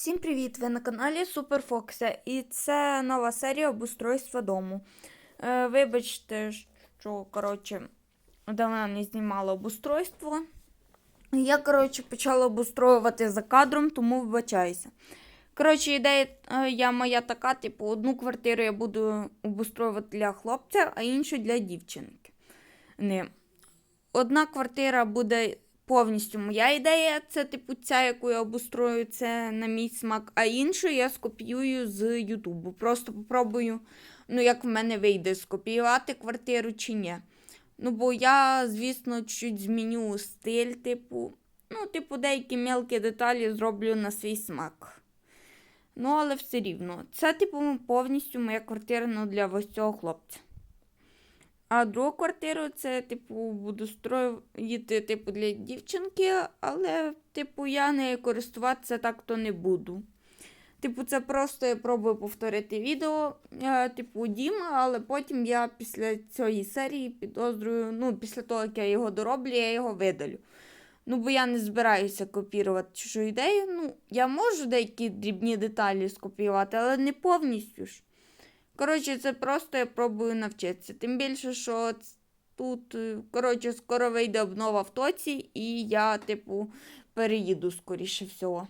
Всім привіт! Ви на каналі Суперфокса і це нова серія обустройства дому. Е, вибачте, що коротше, давно не знімала обустройство. Я, коротше, почала обустроювати за кадром, тому вибачаюся. Коротше, ідея е, я моя така, типу, одну квартиру я буду обустроювати для хлопця, а іншу для дівчинки. Не. Одна квартира буде повністю моя ідея. Це, типу, ця, яку я обустрою, це на мій смак, а іншу я скопіюю з Ютубу. Просто попробую, ну, як в мене вийде, скопіювати квартиру чи ні. Ну, бо я, звісно, чуть зміню стиль, типу, ну, типу, деякі мелкі деталі зроблю на свій смак. Ну, але все рівно. Це, типу, повністю моя квартира ну, для ось цього хлопця. А другу квартиру це, типу, буду строїти, типу, для дівчинки, але, типу, я нею користуватися так то не буду. Типу, це просто я пробую повторити відео, е, типу, Діма, але потім я після цієї серії підозрюю, ну, після того, як я його дороблю, я його видалю. Ну, бо я не збираюся копірувати чужу ідею. Ну, я можу деякі дрібні деталі скопіювати, але не повністю ж. Коротше, це просто я пробую навчитися. Тим більше, що тут, е, коротше, скоро вийде обнова в тоці, і я, типу, переїду скоріше всього.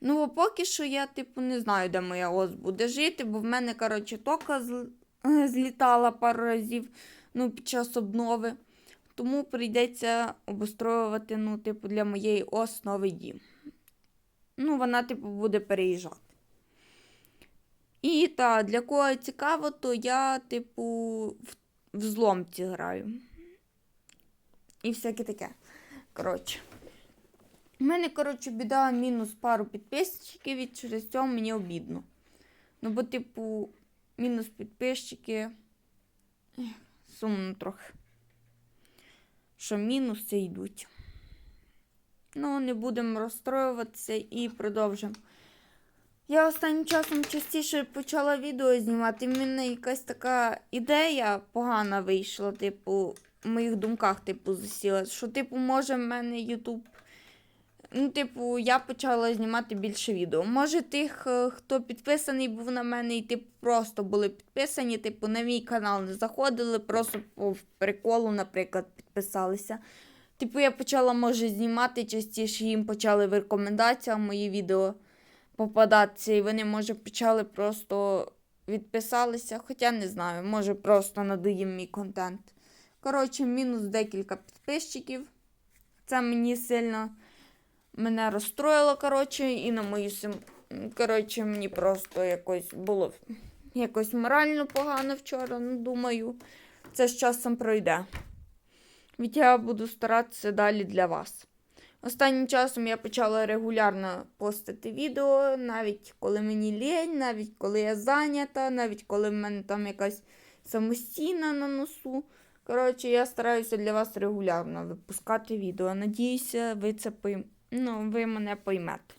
Ну, а поки що я, типу, не знаю, де моя ос буде жити, бо в мене, коротше, тока зл- злітала пару разів ну, під час обнови. Тому прийдеться обустроювати, ну, типу, для моєї ос новий дім. Ну, вона, типу, буде переїжджати. І та, для кого цікаво, то я, типу, в, в зломці граю. І всяке таке. Коротше. У мене, коротше, біда мінус пару підписчиків, і через цього мені обідно. Ну, бо, типу, мінус підписчики. Сумно трохи. Що мінуси йдуть. Ну, не будемо розстроюватися і продовжимо. Я останнім часом частіше почала відео знімати. В мене якась така ідея погана вийшла, типу, в моїх думках, типу, засіла. Що, типу, може, в мене Ютуб. Ну, типу, я почала знімати більше відео. Може, тих, е, хто підписаний був на мене, і типу, просто були підписані, типу, на мій канал не заходили, просто по приколу, наприклад, підписалися. Типу, я почала, може, знімати частіше, їм почали в рекомендаціях мої відео попадатися, і вони, може, почали просто відписалися, хоча не знаю, може просто надоїм мій контент. Коротше, мінус декілька підписчиків. Це мені сильно мене розстроїло, коротше, і на мою сим... Коротше, мені просто якось було якось морально погано вчора, ну, думаю, це з часом пройде. Від я буду старатися далі для вас. Останнім часом я почала регулярно постити відео, навіть коли мені лінь, навіть коли я зайнята, навіть коли в мене там якась самостійна на носу. Коротше, я стараюся для вас регулярно випускати відео. Надіюся, ви це пойм... ну, ви мене поймете.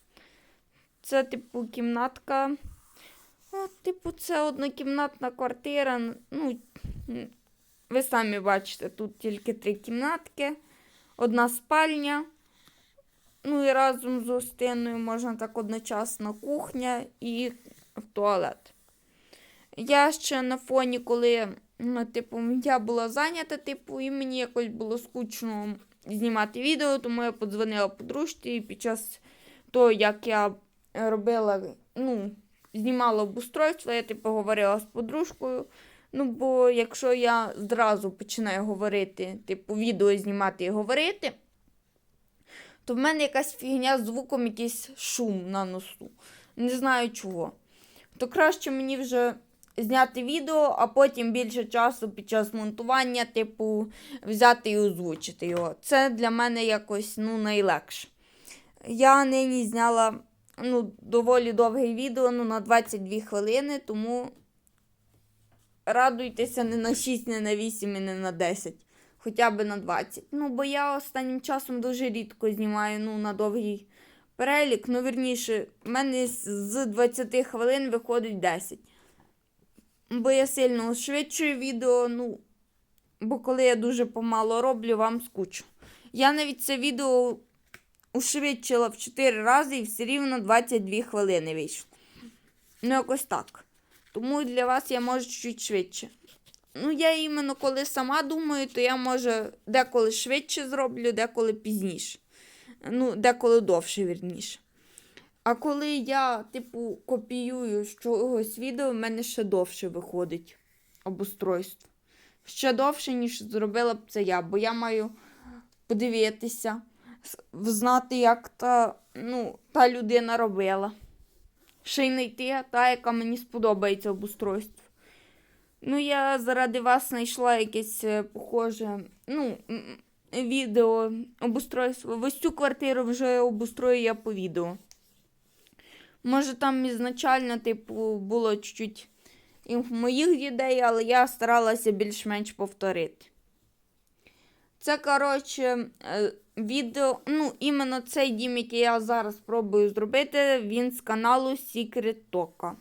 Це, типу, кімнатка. О, типу, це однокімнатна квартира. Ну, ви самі бачите, тут тільки три кімнатки, одна спальня. Ну і разом з гостиною можна так одночасно кухня і туалет. Я ще на фоні, коли ну, типу, я була зайнята, типу, і мені якось було скучно знімати відео, тому я подзвонила подружці і під час того, як я робила, ну, знімала обустройство, я типу говорила з подружкою. Ну, бо якщо я зразу починаю говорити, типу, відео знімати і говорити, то в мене якась фігня з звуком, якийсь шум на носу. Не знаю чого. То краще мені вже зняти відео, а потім більше часу під час монтування, типу, взяти і озвучити його. Це для мене якось ну, найлегше. Я нині зняла ну, доволі довге відео, ну, на 22 хвилини, тому радуйтеся не на 6, не на 8 і не на 10 хоча б на 20. Ну, бо я останнім часом дуже рідко знімаю ну, на довгий перелік. Ну, вірніше, в мене з- з 20 хвилин виходить 10. Бо я сильно ушвидшую відео, ну, бо коли я дуже помало роблю, вам скучно. Я навіть це відео ушвидшила в 4 рази і все рівно 22 хвилини вийшло. Ну, якось так. Тому для вас я можу чуть швидше. Ну, я іменно коли сама думаю, то я може деколи швидше зроблю, деколи пізніше. Ну, деколи довше, вірніше. А коли я, типу, копіюю з чогось відео, в мене ще довше виходить обустройство. Ще довше, ніж зробила б це я, бо я маю подивитися, знати, як та, ну, та людина робила. Ще й знайти та, яка мені сподобається обустройство. Ну, я заради вас знайшла якесь е, похоже, ну, відео обустройство. Ось цю квартиру вже обустрою я по відео. Може, там ізначально, типу, було чуть-чуть моїх ідей, але я старалася більш-менш повторити. Це, коротше, е, відео, ну, іменно цей дім, який я зараз спробую зробити, він з каналу Secret Toka.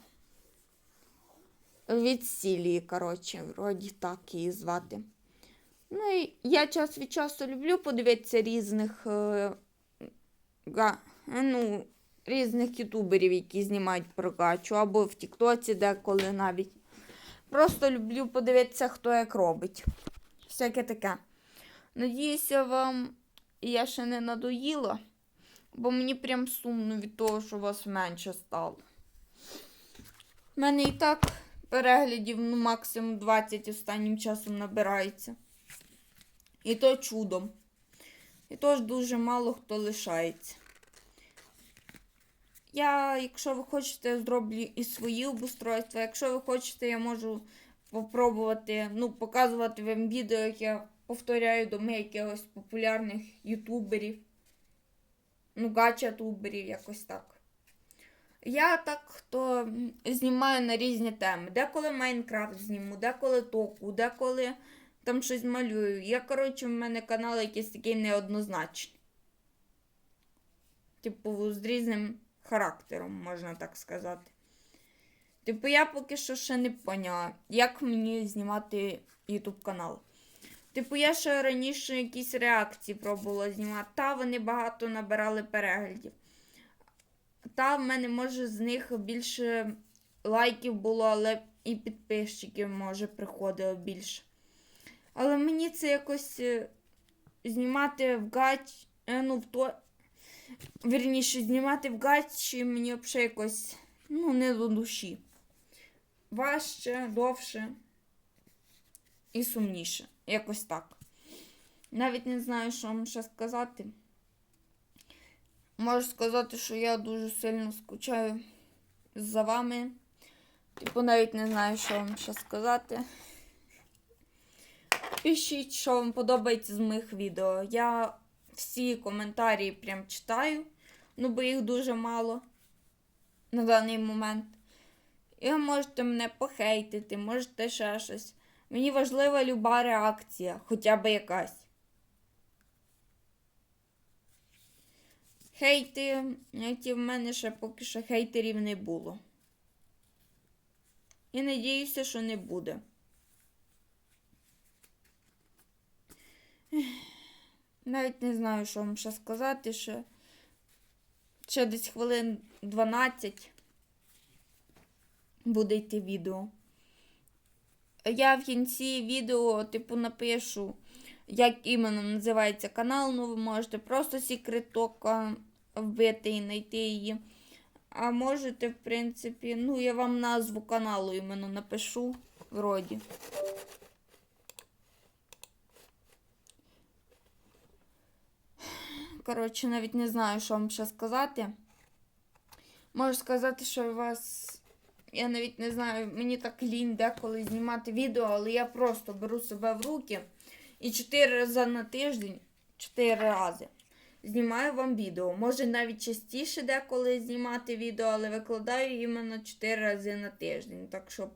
Від Сілії, коротше, вроді так її звати. Ну і я час від часу люблю подивитися різних, е, ну, різних ютуберів, які знімають про гачу, або в Тіктоці деколи навіть. Просто люблю подивитися, хто як робить. Всяке таке. Надіюся, вам я ще не надоїла, бо мені прям сумно від того, що вас менше стало. У мене і так переглядів ну, максимум 20 останнім часом набирається. І то чудом. І то ж дуже мало хто лишається. Я, якщо ви хочете, зроблю і свої обустройства. Якщо ви хочете, я можу попробувати, ну, показувати вам відео, як я повторяю доми якихось популярних ютуберів. Ну, гача-туберів, якось так. Я так то знімаю на різні теми. Деколи Майнкрафт зніму, деколи току, деколи там щось малюю. Я, коротше, в мене канал якийсь такий неоднозначний. Типу, з різним характером, можна так сказати. Типу, я поки що ще не поняла, як мені знімати YouTube канал. Типу, я ще раніше якісь реакції пробувала знімати, та вони багато набирали переглядів. Та в мене, може, з них більше лайків було, але і підписчиків, може, приходило більше. Але мені це якось е, знімати в гач, е, ну, в то. Вірніше, знімати в гачі мені взагалі якось ну, не до душі. Важче, довше і сумніше. Якось так. Навіть не знаю, що вам ще сказати. Можу сказати, що я дуже сильно скучаю за вами. Типу, навіть не знаю, що вам ще сказати. Пишіть, що вам подобається з моїх відео. Я всі коментарі прям читаю, ну бо їх дуже мало на даний момент. І ви можете мене похейтити, можете ще щось. Мені важлива люба реакція, хоча б якась. Хейти, які в мене ще поки що хейтерів не було. І надіюся, що не буде. Навіть не знаю, що вам ще сказати, ще, ще десь хвилин 12 буде йти відео. Я в кінці відео, типу, напишу, як іменно називається канал. Ну, ви можете просто секретока вбити і знайти її. А можете, в принципі, ну, я вам назву каналу іменно напишу вроді. Коротше, навіть не знаю, що вам ще сказати. Можу сказати, що у вас. Я навіть не знаю, мені так лінь деколи знімати відео, але я просто беру себе в руки і 4 рази на тиждень, 4 рази, знімаю вам відео. Може навіть частіше деколи знімати відео, але викладаю іменно 4 рази на тиждень. Так що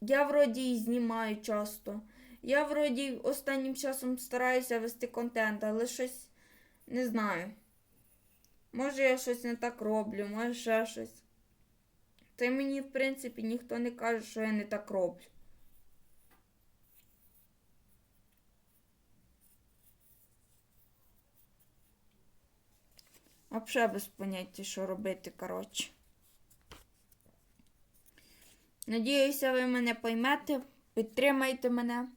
я вроді і знімаю часто. Я вроді останнім часом стараюся вести контент, але щось не знаю. Може, я щось не так роблю, може ще щось. Та й мені, в принципі, ніхто не каже, що я не так роблю. Взагалі без поняття, що робити, коротше. Надіюся, ви мене поймете, підтримайте мене.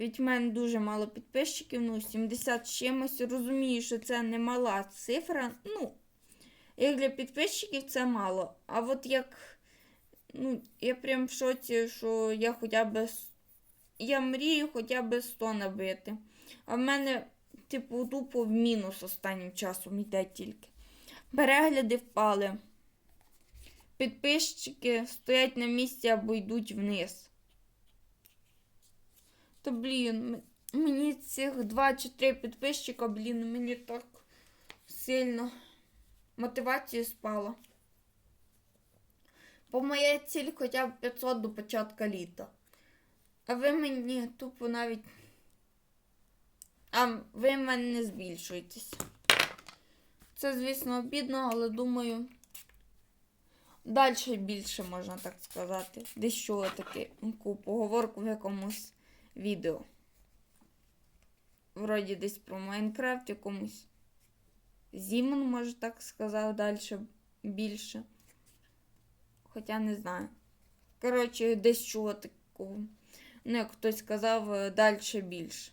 Від мене дуже мало підписчиків, ну, 70 з чимось. Розумію, що це не мала цифра. Ну, як для підписчиків це мало. А от як. Ну, я прям в шоці, що я хоча б. Я мрію хоча б 100 набити. А в мене, типу, тупо в мінус останнім часом йде тільки. Перегляди впали. Підписчики стоять на місці або йдуть вниз. Та блін, мені цих 2 чи 3 підписчика, блін, мені так сильно мотивація спала. Бо моя ціль хоча б 500 до початку літа. А ви мені тупо навіть. А ви в мене не збільшуєтесь. Це, звісно, обідно, але думаю. Далі більше можна так сказати. Десь чула таку поговорку в якомусь відео. Вроді десь про Майнкрафт якомусь. Зімон, може так сказав, далі більше. Хоча не знаю. Коротше, десь чула таку. Ну, як хтось сказав, далі більше.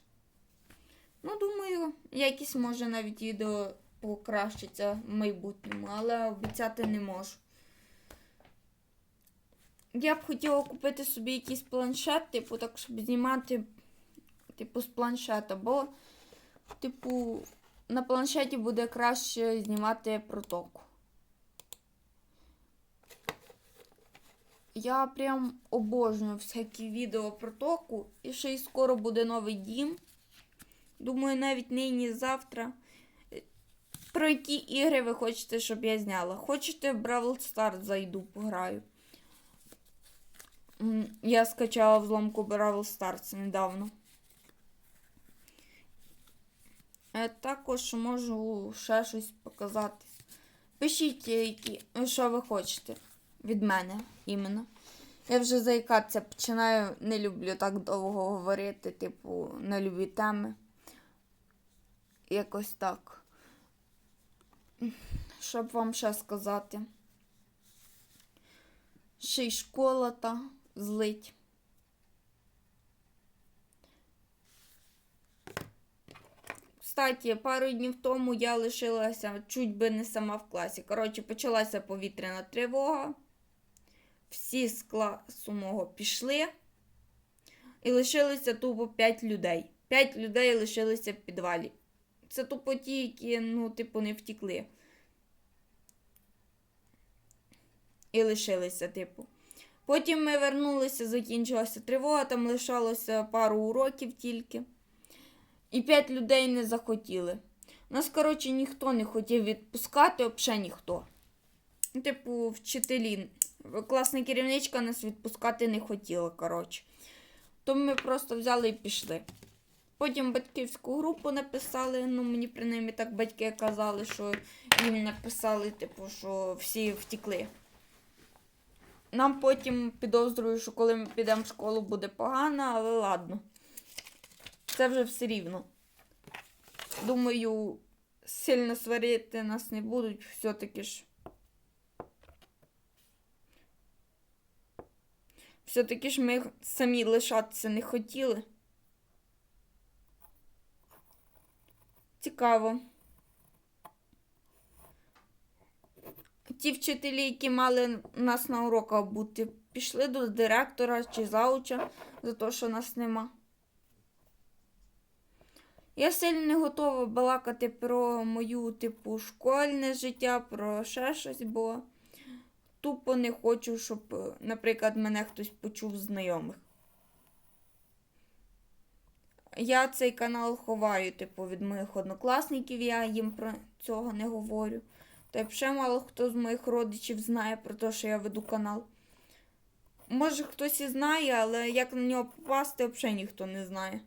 Ну, думаю, якісь може навіть відео покращиться в майбутньому, але обіцяти не можу. Я б хотіла купити собі якийсь планшет, типу, так, щоб знімати, типу, з планшета, бо, типу, на планшеті буде краще знімати протоку. Я прям обожнюю всякі відео про току. І ще й скоро буде новий дім. Думаю, навіть нині завтра. Е, Про які ігри ви хочете, щоб я зняла? Хочете в Brawl Stars зайду, пограю. Я скачала взломку Brawl Stars недавно. Е, Також можу ще щось показати. Пишіть, які, що ви хочете від мене іменно. Я вже заїкатися починаю, не люблю так довго говорити, типу, на любі теми. Якось так. Щоб вам ще сказати. Ще й школа та злить. Кстати, пару днів тому я лишилася чуть би не сама в класі. Коротше, почалася повітряна тривога. Всі з класу мого пішли. І лишилося тупо 5 людей. 5 людей лишилися в підвалі. Це тупо ті, які, ну, типу, не втікли. І лишилися, типу. Потім ми вернулися, закінчилася тривога, там лишалося пару уроків тільки. І 5 людей не захотіли. Нас, коротше, ніхто не хотів відпускати, взагалі ніхто. Типу, вчителі. Класна керівничка нас відпускати не хотіла, коротше. Тому ми просто взяли і пішли. Потім батьківську групу написали. Ну, мені принаймні так батьки казали, що їм написали, типу, що всі втікли. Нам потім підозрюю, що коли ми підемо в школу, буде погано, але ладно. Це вже все рівно. Думаю, сильно сварити нас не будуть, все-таки ж. Все-таки ж ми самі лишатися не хотіли. Цікаво. Ті вчителі, які мали нас на уроках бути, пішли до директора чи зауча за те, що нас нема. Я сильно не готова балакати про мою, типу, школьне життя, про ще щось, бо тупо не хочу, щоб, наприклад, мене хтось почув знайомих. Я цей канал ховаю, типу, від моїх однокласників, я їм про цього не говорю. Та й ще мало хто з моїх родичів знає про те, що я веду канал. Може, хтось і знає, але як на нього попасти, взагалі ніхто не знає.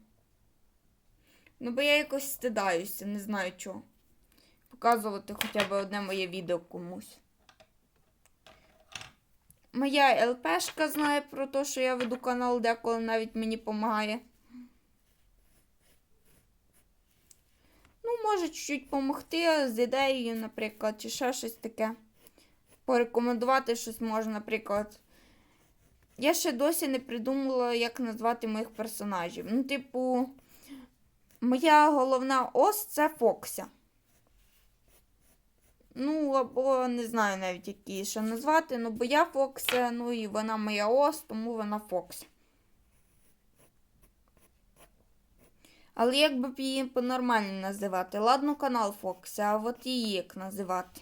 Ну, бо я якось стидаюся, не знаю чого. Показувати хоча б одне моє відео комусь. Моя ЛПшка знає про те, що я веду канал, деколи навіть мені допомагає. Ну, чуть-чуть допомогти з ідеєю, наприклад, чи ще щось таке. Порекомендувати щось можна, наприклад. Я ще досі не придумала, як назвати моїх персонажів. Ну, типу, моя головна ос це Фокся. Ну, або не знаю навіть, як її ще назвати. Ну, бо я Фокся, ну і вона моя ос, тому вона Фокся. Але як би б її по-нормально називати? Ладно, канал Фокся, а от її як називати.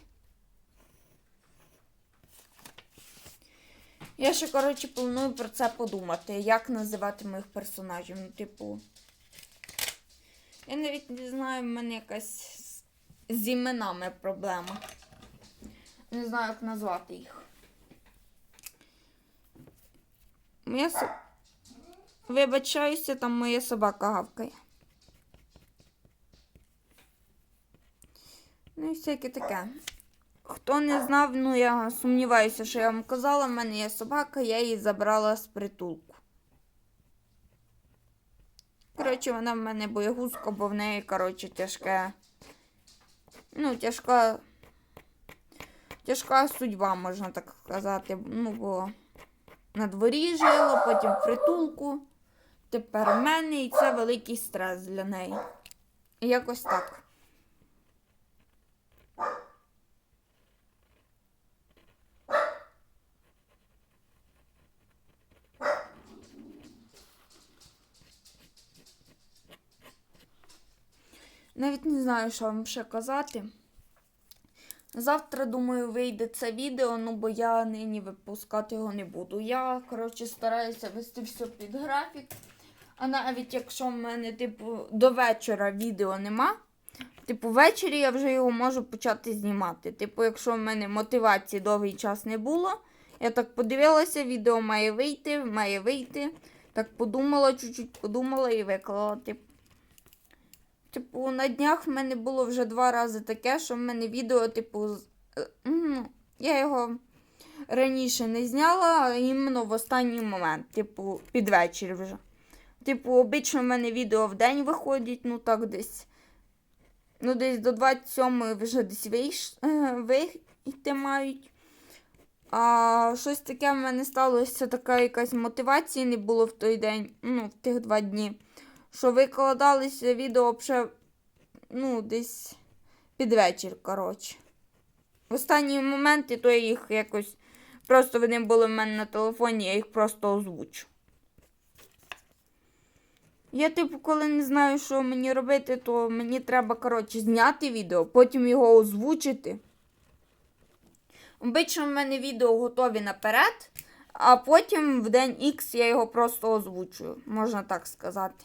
Я ще, коротше, планую про це подумати, як називати моїх персонажів. Ну, типу. Я навіть не знаю, в мене якась з іменами проблема. Не знаю, як назвати їх. Моя со... Вибачаюся, там моя собака гавкає. Ну і всяке таке. Хто не знав, ну я сумніваюся, що я вам казала, в мене є собака, я її забрала з притулку. Коротше, вона в мене боягузка, бо в неї, коротше, тяжке. Ну, тяжка. Тяжка судьба, можна так сказати. Ну, бо на дворі жила, потім в притулку. Тепер в мене, і це великий стрес для неї. Якось так. Навіть не знаю, що вам ще казати. Завтра, думаю, вийде це відео, ну бо я нині випускати його не буду. Я, коротше, стараюся вести все під графік. А навіть якщо в мене, типу, до вечора відео нема, типу, ввечері я вже його можу почати знімати. Типу, якщо в мене мотивації довгий час не було, я так подивилася, відео має вийти, має вийти. Так подумала, чуть-чуть подумала і виклала. Типу, Типу, на днях в мене було вже два рази таке, що в мене відео, типу, е, я його раніше не зняла, іменно в останній момент, типу, під вечір вже. Типу, обично в мене відео в день виходять, ну так десь. Ну, десь до 27 вже десь вийш, е, вийти мають. А щось таке в мене сталося, така якась мотивації не було в той день, ну, в тих два дні що викладалися відео вже, ну, десь під вечір, коротше. В останні моменти то я їх якось. Просто вони були в мене на телефоні, я їх просто озвучу. Я, типу, коли не знаю, що мені робити, то мені треба, коротше, зняти відео, потім його озвучити. Обично в мене відео готові наперед, а потім в день X я його просто озвучую, можна так сказати.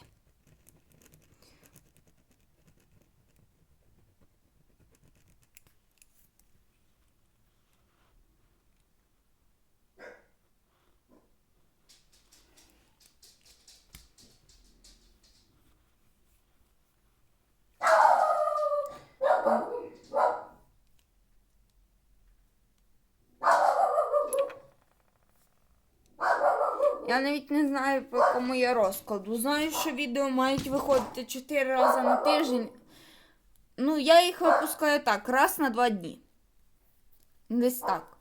Я навіть не знаю, по якому я розкладу. Знаю, що відео мають виходити 4 рази на тиждень. Ну, я їх випускаю так, раз на два дні. Десь так.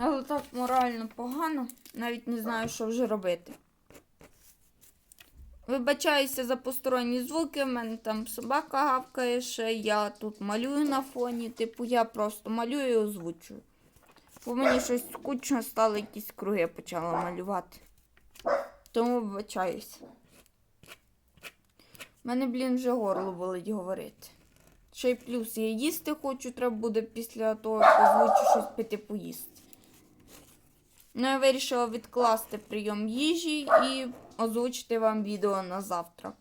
Але так морально погано, навіть не знаю, що вже робити. Вибачаюся за посторонні звуки, в мене там собака гавкає ще, я тут малюю на фоні, типу я просто малюю і озвучую. Бо мені щось скучно стало, якісь круги почала малювати. Тому вибачаюся. У мене, блін, вже горло болить говорити. Ще й плюс я їсти хочу, треба буде після того, як озвучу щось піти поїсти. Ну, я вирішила відкласти прийом їжі і озвучити вам відео на завтра.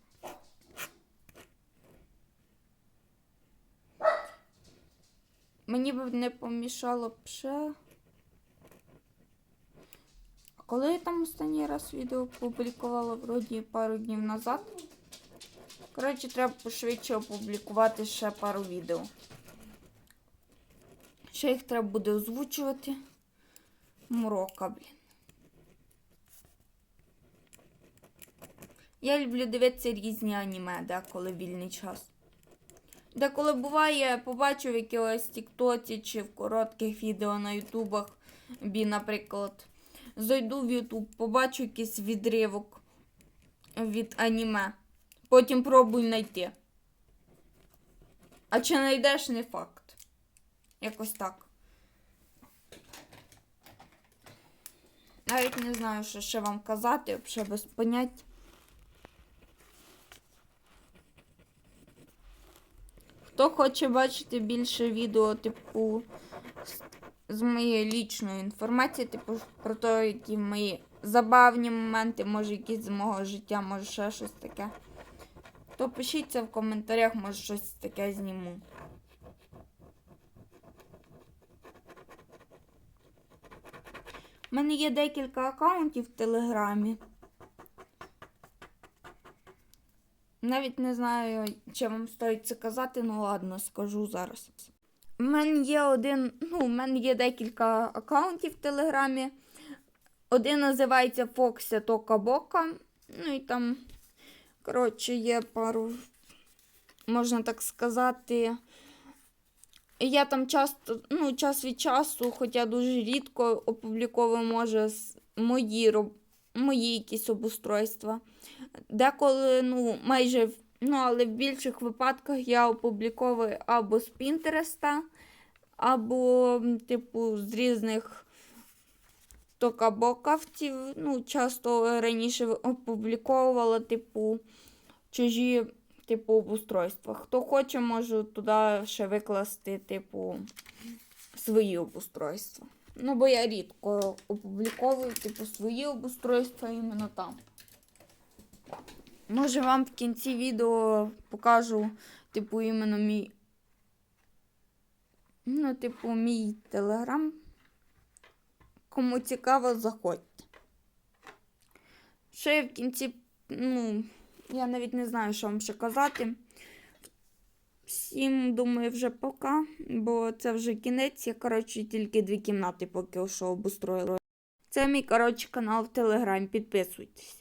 Мені б не помішало б ще. Коли я там останній раз відео опублікувала вроді пару днів назад. Коротше, треба пошвидше опублікувати ще пару відео. Ще їх треба буде озвучувати. Морока, блін. Я люблю дивитися різні аніме, деколи вільний час. Деколи буває, побачу в якогось тіктоці чи в коротких відео на ютубах, бі, наприклад, зайду в ютуб, побачу якийсь відривок від аніме. Потім пробуй знайти. А чи знайдеш не факт. Якось так. Навіть не знаю, що ще вам казати, ще без понять. Хто хоче бачити більше відео, типу, з- моєї лічної інформації, типу, про те, які мої забавні моменти, може, якісь з мого життя, може ще щось таке. То пишіть це в коментарях, може щось таке зніму. У мене є декілька аккаунтів в Телеграмі. Навіть не знаю, чи вам стоїть це казати, ну ладно, скажу зараз. У мене є один, ну, у мене є декілька аккаунтів в Телеграмі. Один називається Фокся Тока Бока. Ну і там, коротше, є пару, можна так сказати. Я там часто, ну, час від часу, хоча дуже рідко опубліковую, може, мої, мої якісь обустройства. Деколи, ну, майже, ну, але в більших випадках я опубліковую або з Пінтереста, або, типу, з різних токабокавців. Ну, часто раніше опубліковувала, типу, чужі, типу, обустройства. Хто хоче, можу туди ще викласти, типу, свої обустройства. Ну, бо я рідко опубліковую, типу, свої обустройства іменно там. Може, вам в кінці відео покажу, типу, іменно мій. Ну, типу, мій телеграм. Кому цікаво, заходьте. Ще в кінці, ну, я навіть не знаю, що вам ще казати. Всім, думаю, вже пока, бо це вже кінець. Я, коротше, тільки дві кімнати поки що обустроїла. Це мій, коротше, канал в Телеграмі. Підписуйтесь.